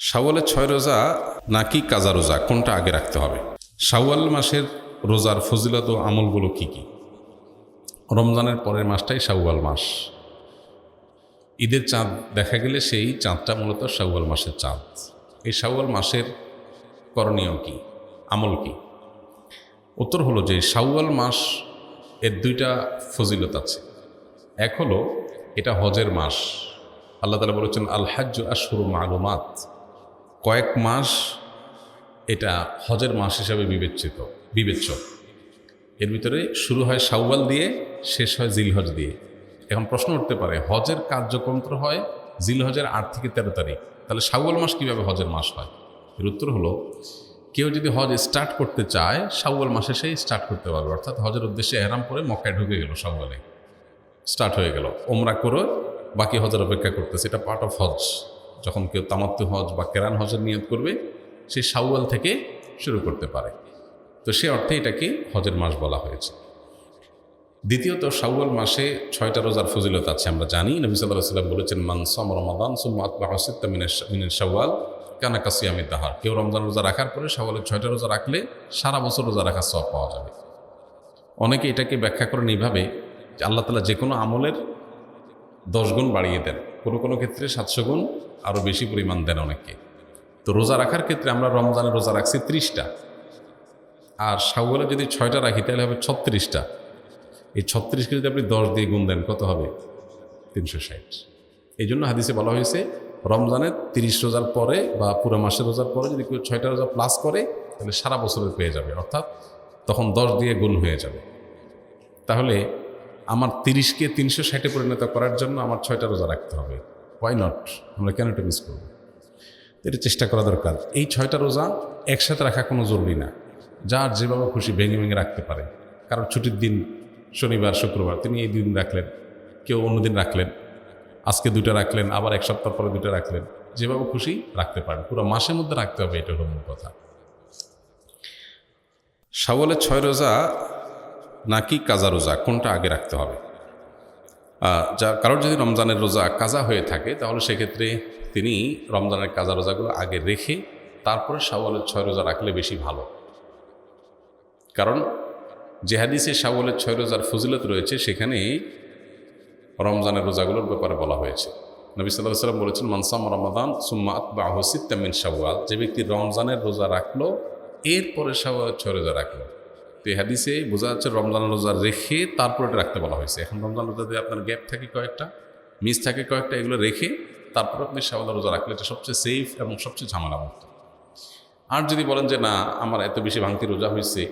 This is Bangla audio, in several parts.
শাওয়ালের ছয় রোজা নাকি কাজা রোজা? কোনটা আগে রাখতে হবে? শাওয়াল মাসের রোজার ফজিলত ও আমলগুলো কি কি? রমজানের পরের মাসটাই শাওয়াল মাস। ঈদের চাঁদ দেখা গেলে সেই চাঁদটা মূলত শাওয়াল মাসের চাঁদ। এই শাওয়াল মাসের করণীয় কি? আমল কি? উত্তর হলো যে শাওয়াল মাস এর দুইটা ফজিলত আছে। এক হলো এটা হজের মাস। আল্লাহ তালা বলেছেন আল হাজ্জ আশহুর মালুমাত। কয়েক মাস এটা হজের মাস হিসাবে বিবেচিত, বিবেচ্য। এর ভিতরে শুরু হয় শাওয়াল দিয়ে, শেষ হয় জিলহজ দিয়ে। এখন প্রশ্ন উঠতে পারে, হজের কার্যক্রম তো হয় জিলহজের আট থেকে তেরো তারিখ। তাহলে শাওয়াল মাস কীভাবে হজের মাস হয়? এর উত্তর হলো, কেউ যদি হজ স্টার্ট করতে চায়, শাওয়াল মাসে সেই স্টার্ট করতে পারবে। অর্থাৎ হজের উদ্দেশ্যে এহরাম করে মক্কায় ঢুকে গেল শাওয়ালে। স্টার্ট হয়ে গেল। ওমরা করে বাকি হজের অপেক্ষা করতেছে। এটা পার্ট অফ হজ। যখন কেউ তামাত্তু হজ বা কেরান হজের নিয়ত করবে, সে শাওয়াল থেকে শুরু করতে পারে। তো সে অর্থে এটাকে হজের মাস বলা হয়েছে। দ্বিতীয়ত, শাওয়াল মাসে ছয়টা রোজার ফজিলত আছে, আমরা জানি। নবী সাল্লাহ সাল্লাম বলেছেন মানসম রমাদান মিনের শাওয়াল কানা কাসিয়ামি তাহার কেউ রমজান রোজা রাখার পরে শাওয়ালের ছয়টা রোজা রাখলে সারা বছর রোজা রাখার সব পাওয়া যাবে। অনেকে এটাকে ব্যাখ্যা করেন এইভাবে যে আল্লাহ তালা যে কোনো আমলের দশ গুণ বাড়িয়ে দেন। কোনো কোনো ক্ষেত্রে সাতশো গুণ আরও বেশি পরিমাণ দেন অনেককে। তো রোজা রাখার ক্ষেত্রে আমরা রমজানের রোজা রাখছি ত্রিশটা। আর শাওয়ালে যদি ছয়টা রাখি, তাহলে হবে ছত্রিশটা। এই ছত্রিশকে যদি আপনি দশ দিয়ে গুণ দেন, কত হবে? তিনশো ষাট। এই জন্য হাদিসে বলা হয়েছে, রমজানের তিরিশ রোজার পরে বা পুরো মাসের রোজার পরে যদি কেউ ছয়টা রোজা প্লাস করে, তাহলে সারা বছরের পেয়ে যাবে। অর্থাৎ তখন দশ দিয়ে গুণ হয়ে যাবে। তাহলে আমার তিরিশকে তিনশো ষাটে পরিণত করার জন্য আমার ছয়টা রোজা রাখতে হবে। ওয়াই নট আমরা কেন এটা মিস করব? এটা চেষ্টা করা দরকার। এই ছয়টা রোজা একসাথে রাখা কোনো জরুরি না। যার যেভাবে খুশি ভেঙে ভেঙে রাখতে পারে। কারণ ছুটির দিন শনিবার, শুক্রবার, তিনি এই দিন রাখলেন, কেউ অন্যদিন রাখলেন, আজকে দুটো রাখলেন, আবার এক সপ্তাহ পরে দুটো রাখলেন। যেভাবে খুশি রাখতে পারেন। পুরো মাসের মধ্যে রাখতে হবে, এটা হলো মূল কথা। শাওয়ালের ছয় রোজা নাকি কাজা রোজা? কোনটা আগে রাখতে হবে? যা কারোর যদি রমজানের রোজা কাজা হয়ে থাকে, তাহলে সেক্ষেত্রে তিনি রমজানের কাজা রোজাগুলো আগে রেখে তারপরে শাওয়ালের ছয় রোজা রাখলে বেশি ভালো। কারণ যে হাদিসে শাওয়ালের ছয় রোজার ফজিলত রয়েছে, সেখানে রমজানের রোজাগুলোর ব্যাপারে বলা হয়েছে। নবী সাল্লাহ সাল্লাম বলেছেন মানসাম রমাদান, সুম্মা আতবা হসিত্তামিন শাওয়াল। যে ব্যক্তি রমজানের রোজা রাখল, এরপরে শাওয়ালের ছয় রোজা রাখল। তো হাদিসে বোঝা যাচ্ছে রমজানের রোজা রেখে তারপরে এটা রাখতে বলা হয়েছে। এখন রমজান রোজাতে আপনার গ্যাপ থাকে কয়েকটা, মিস থাকে কয়েকটা, এগুলো রেখে তারপর আপনি শাওয়ালের রোজা রাখলে এটা সবচেয়ে সেফ এবং সবচেয়ে ঝামেলা ঝামেলামুক্ত। আর যদি বলেন যে না, আমার এত বেশি ভাঙতি রোজা হয়েছে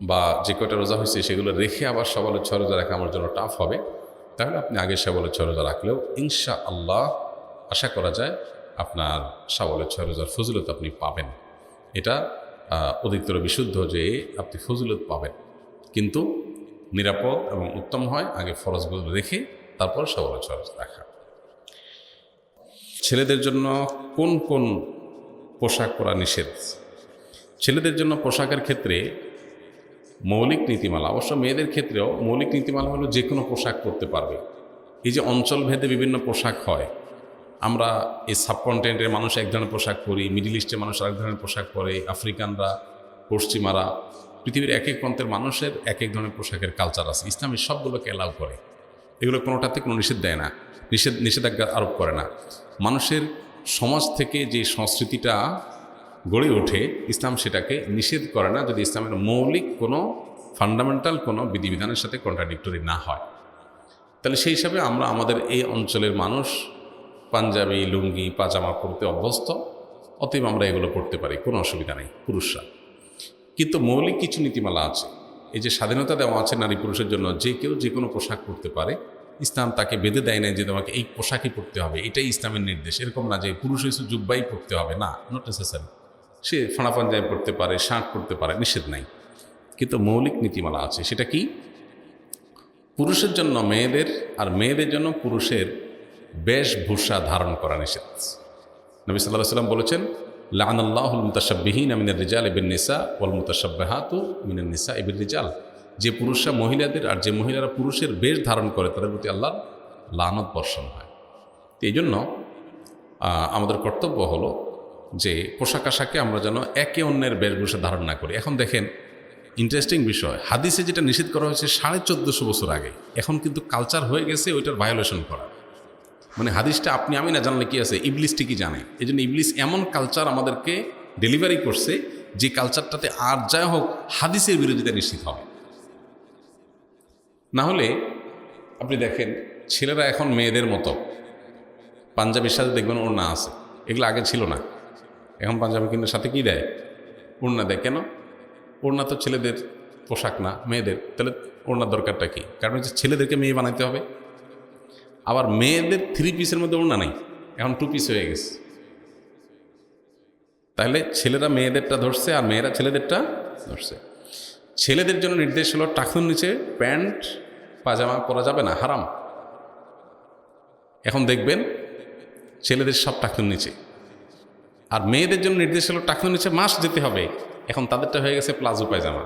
বা যে কয়টা রোজা হয়েছে সেগুলো রেখে আবার সবালের ছয় রোজা রাখা আমার জন্য টাফ হবে, তাহলে আপনি আগে সবালের ছয় রোজা রাখলেও ইনশা আল্লাহ আশা করা যায় আপনার সাবলের ছয় রোজার ফজিলত আপনি পাবেন। এটা অধিকতর বিশুদ্ধ যে আপনি ফজিলত পাবেন। কিন্তু নিরাপদ এবং উত্তম হয়, আগে ফরজগুলো রেখে তারপর সবালের ছয় রাখা। ছেলেদের জন্য কোন কোন পোশাক পরা নিষেধ? ছেলেদের জন্য পোশাকের ক্ষেত্রে মৌলিক নীতিমালা, অবশ্য মেয়েদের ক্ষেত্রেও মৌলিক নীতিমালা হলো যে কোনো পোশাক পরতে পারবে। এই যে অঞ্চলভেদে বিভিন্ন পোশাক হয় আমরা এই সাবকন্টিনেন্টের মানুষ এক ধরনের পোশাক পরি মিডিল ইস্টের মানুষ আরেক ধরনের পোশাক পরে আফ্রিকানরা পশ্চিমারা, পৃথিবীর এক এক প্রান্তের মানুষের এক এক ধরনের পোশাকের কালচার আছে। ইসলাম এই সবগুলোকে অ্যালাউ করে। এগুলো কোনোটাতে কোনো নিষেধ দেয় না, নিষেধ, নিষেধাজ্ঞা আরোপ করে না। মানুষের সমাজ থেকে যে সংস্কৃতিটা গড়ে ওঠে, ইসলাম সেটাকে নিষেধ করে না যদি ইসলামের মৌলিক কোনো ফান্ডামেন্টাল কোনো বিধিবিধানের সাথে কন্ট্রাডিক্টরি না হয়। তাহলে সেই হিসাবে আমরা আমাদের এই অঞ্চলের মানুষ পাঞ্জাবি, লুঙ্গি, পাজামা পরতে অভ্যস্ত, অতএব আমরা এগুলো পড়তে পারি, কোনো অসুবিধা নেই, পুরুষরা। কিন্তু মৌলিক কিছু নীতিমালা আছে। এই যে স্বাধীনতা দেওয়া আছে নারী পুরুষের জন্য, যে কেউ যে কোনো পোশাক পরতে পারে, ইসলাম তাকে বেঁধে দেয় না যে তোমাকে এই পোশাকই পরতে হবে, এটাই ইসলামের নির্দেশ। এরকম না যে পুরুষ হয়েছে জুব্বাই পরতে হবে, না নট নেসেসারি সে ফাঁড়া পাঞ্জাবি পড়তে পারে, শার্ট পরতে পারে, নিষেধ নাই। কিন্তু মৌলিক নীতিমালা আছে, সেটা কি? পুরুষের জন্য মেয়েদের, আর মেয়েদের জন্য পুরুষের বেশভূষা ধারণ করা নিষেধ। নবী সাল্লাহ সাল্লাম বলেছেন লাহানুল্লাহুল মুতাসাব্বিহীন আমিনের রিজাল এবিন নিসা ওয়াল মুতাসাব্বাহাতু মিনের নিসা এবির রিজাল যে পুরুষরা মহিলাদের আর যে মহিলারা পুরুষের বেশ ধারণ করে, তাদের প্রতি আল্লাহর লানত বর্ষণ হয়। তো এই জন্য আমাদের কর্তব্য হলো যে পোশাক আশাকে আমরা যেন একে অন্যের বেশভূষা ধারণ না করি। এখন দেখেন ইন্টারেস্টিং বিষয়, হাদিসে যেটা নিষেধ করা হয়েছে সাড়ে চোদ্দোশো বছর আগে, এখন কিন্তু কালচার হয়ে গেছে, ওইটার ভায়োলেশন করা। মানে হাদিসটা আপনি, আমি না জানলে কি আছে? ইবলিস ঠিকই জানে। এই জন্য ইবলিস এমন কালচার আমাদেরকে ডেলিভারি করছে যে কালচারটাতে আর যাই হোক, হাদিসের বিরোধিতা নিশ্চিত হবে। না হলে, আপনি দেখেন, ছেলেরা এখন মেয়েদের মতো। পাঞ্জাবির সাথে দেখবেন ওড়না আছে। এগুলো আগে ছিল না। এখন পাঞ্জাবি কিন্তু সাথে কি দেয়? ওড়না দেয়। কেন? ওড়না তো ছেলেদের পোশাক না, মেয়েদের। তাহলে ওড়নার দরকারটা কি? কারণ হচ্ছে ছেলেদেরকে মেয়ে বানাইতে হবে। আবার মেয়েদের থ্রি পিসের মধ্যে ওড়না নাই। এখন টু পিস হয়ে গেছে। তাহলে ছেলেরা মেয়েদেরটা ধরছে আর মেয়েরা ছেলেদেরটা ধরছে। ছেলেদের জন্য নির্দেশ হলো টাকুন নিচে প্যান্ট, পাজামা পরা যাবে না, হারাম। এখন দেখবেন ছেলেদের সব টাকুন নিচে। আর মেয়েদের জন্য নির্দেশ হলো টাকুন নিচে মাস যেতে হবে। এখন তাদেরটা হয়ে গেছে প্লাজো পায়জামা।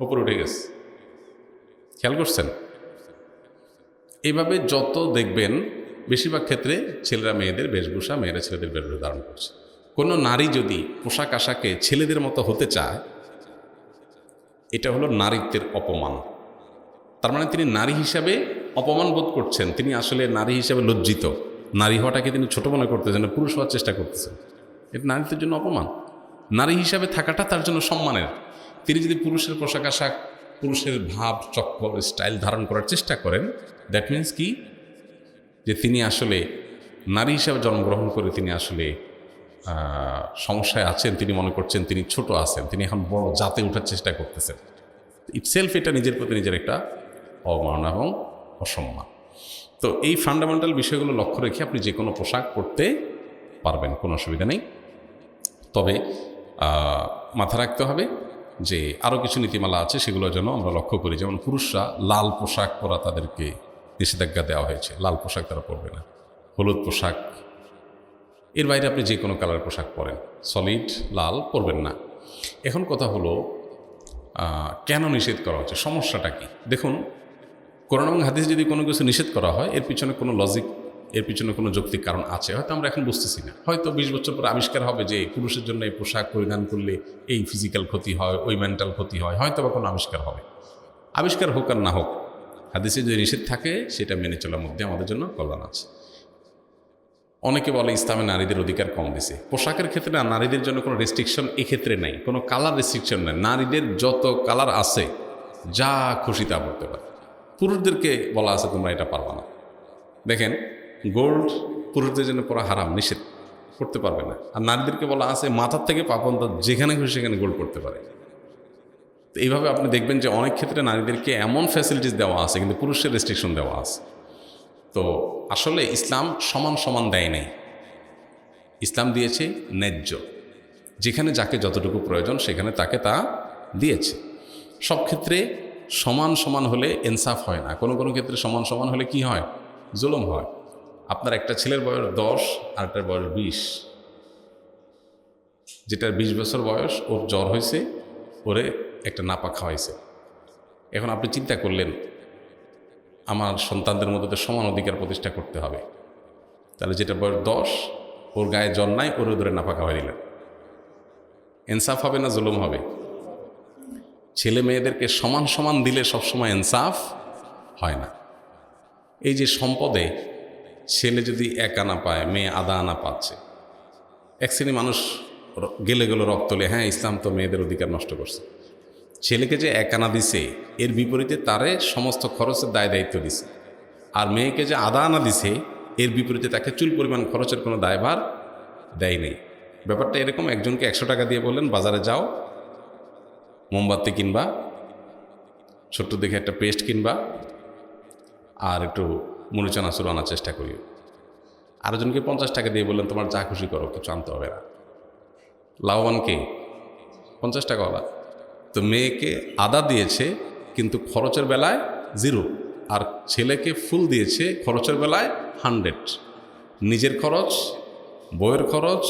উপরে উঠে গেছে। খেয়াল করছেন? এইভাবে যত দেখবেন, বেশিরভাগ ক্ষেত্রে ছেলেরা মেয়েদের বেশভূষা মেয়েরা ছেলেদের বেশভূষা ধারণ করছে। কোনো নারী যদি পোশাক আশাকে ছেলেদের মতো হতে চায়, এটা হলো নারীত্বের অপমান। তার মানে তিনি নারী হিসাবে অপমান বোধ করছেন, তিনি আসলে নারী হিসাবে লজ্জিত। নারী হওয়াটাকে তিনি ছোট মনে করতেছেন পুরুষ হওয়ার চেষ্টা করতেছেন। এটা নারীত্বের জন্য অপমান। নারী হিসাবে থাকাটা তার জন্য সম্মানের। তিনি যদি পুরুষের পোশাক আশাক পুরুষের ভাব, চক্কর স্টাইল ধারণ করার চেষ্টা করেন। দ্যাট মিন্স কি? যে তিনি আসলে নারী হিসাবে জন্মগ্রহণ করে তিনি আসলে সমস্যায় আছেন, তিনি মনে করছেন তিনি ছোট আছেন, তিনি এখন বড় জাতে ওঠার চেষ্টা করতেছেন। ইটসেলফ এটা নিজের প্রতি নিজের একটা অবমাননা এবং অসম্মান। তো এই ফান্ডামেন্টাল বিষয়গুলো লক্ষ্য রেখে আপনি যে কোনো পোশাক পরতে পারবেন, কোনো অসুবিধা নেই। তবে মাথা রাখতে হবে যে আরও কিছু নীতিমালা আছে, সেগুলো যেন আমরা লক্ষ্য করি। যেমন পুরুষরা লাল পোশাক পরা তাদেরকে নিষেধাজ্ঞা দেওয়া হয়েছে। লাল পোশাক তারা পরবে না, হলুদ পোশাক। এর বাইরে আপনি যে কোনো কালার পোশাক পরেন, সলিড, লাল পরবেন না। এখন কথা হলো কেন নিষেধ করা হচ্ছে, সমস্যাটা কি? দেখুন, কোরআন এবং হাদিস যদি কোনো কিছু নিষেধ করা হয়, এর পিছনে কোনো লজিক এর পিছনে কোনো যৌক্তিক কারণ আছে। হয়তো আমরা এখন বুঝতেছি না। হয়তো বিশ বছর পর আবিষ্কার হবে যে পুরুষের জন্য এই পোশাক পরিধান করলে এই ফিজিক্যাল ক্ষতি হয়, ওই মেন্টাল ক্ষতি হয়, হয়তো বা কোনো আবিষ্কার হবে। আবিষ্কার হোক আর না হোক, হাদিসে যদি নিষেধ থাকে, সেটা মেনে চলার মধ্যে আমাদের জন্য কল্যাণ আছে। অনেকে বলে ইসলামে নারীদের অধিকার কম দিছে পোশাকের ক্ষেত্রে না নারীদের জন্য কোনো রেস্ট্রিকশন এক্ষেত্রে নেই। কোনো কালার রেস্ট্রিকশন নেই। নারীদের যত কালার আছে, যা খুশি তা পড়তে পারে। পুরুষদেরকে বলা আছে, তোমরা এটা পারবা না। দেখেন গোল্ড পুরুষদের জন্য পরা হারাম, নিষেধ। করতে পারবে না। আর নারীদেরকে বলা আছে, মাথার থেকে পা পর্যন্ত যেখানে খুশি সেখানে গোল্ড করতে পারে। তো এইভাবে আপনি দেখবেন যে অনেক ক্ষেত্রে নারীদেরকে এমন ফ্যাসিলিটিস দেওয়া আছে, কিন্তু পুরুষের রেস্ট্রিকশন দেওয়া আছে। তো আসলে ইসলাম সমান সমান দেয় নাই। ইসলাম দিয়েছে ন্যায্য। যেখানে যাকে যতটুকু প্রয়োজন সেখানে তাকে তা দিয়েছে। সব ক্ষেত্রে সমান সমান হলে ইনসাফ হয় না। কোনো কোনো ক্ষেত্রে সমান সমান হলে কি হয়? জুলুম হয়। আপনার একটা ছেলের বয়স দশ আর একটার বয়স বিশ। যেটার বিশ বছর বয়স, ওর জ্বর হয়েছে, ওরে একটা নাপা খাওয়াইছে। এখন আপনি চিন্তা করলেন, আমার সন্তানদের মধ্যে সমান অধিকার প্রতিষ্ঠা করতে হবে। তাহলে যেটা বয়স দশ, ওর গায়ে জল নাই, ওর ধরে নাফা খাওয়াই দিলেন। ইনসাফ হবে না জুলুম হবে? ছেলে মেয়েদেরকে সমান সমান দিলে সবসময় ইনসাফ হয় না। এই যে সম্পদে ছেলে যদি এক আনা পায়, মেয়ে আধা আনা পাচ্ছে। এক শ্রেণি মানুষ গেলে গেলে রক্ত হ্যাঁ ইসলাম তো মেয়েদের অধিকার নষ্ট করছে। ছেলেকে যে এক আনা দিছে, এর বিপরীতে তারে সমস্ত খরচের দায় দায়িত্ব দিছে। আর মেয়েকে যে আদা আনা দিছে, এর বিপরীতে তাকে চুল পরিমাণ খরচের কোনো দায়ভার দেয় নেই। ব্যাপারটা এরকম, একজনকে একশো টাকা দিয়ে বললেন, বাজারে যাও, মোমবাতি কিনবা, ছোট্ট দেখে একটা পেস্ট কিনবা, আর একটু মুড়িচানা চুল আনার চেষ্টা করিও আরেকজনকে পঞ্চাশ টাকা দিয়ে বললেন, তোমার যা খুশি করো, কিছু আনতে হবে না। লাভবানকে পঞ্চাশ টাকাওয়ালা তো মেয়েকে আদা দিয়েছে, কিন্তু খরচের বেলায় জিরো। আর ছেলেকে ফুল দিয়েছে, খরচের বেলায় হান্ড্রেড। নিজের খরচ বইয়ের খরচ,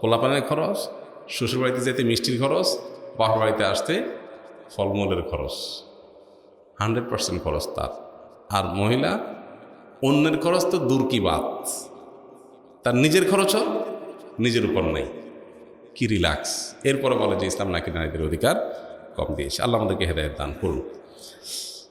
পোলাপানের খরচ, শ্বশুরবাড়িতে যেতে মিষ্টির খরচ, বাপের বাড়িতে আসতে ফলমূলের খরচ। হান্ড্রেড পার্সেন্ট খরচ তার। আর মহিলা অন্যের খরচ তো দূর কি বাদ তার নিজের খরচও নিজের উপর নেই। কি রিল্যাক্স এরপরে বলে যে ইসলাম নাকি নারীদের অধিকার কম দিয়েছে। আল্লাহ আমাদেরকে হেদায়ত দান করুন।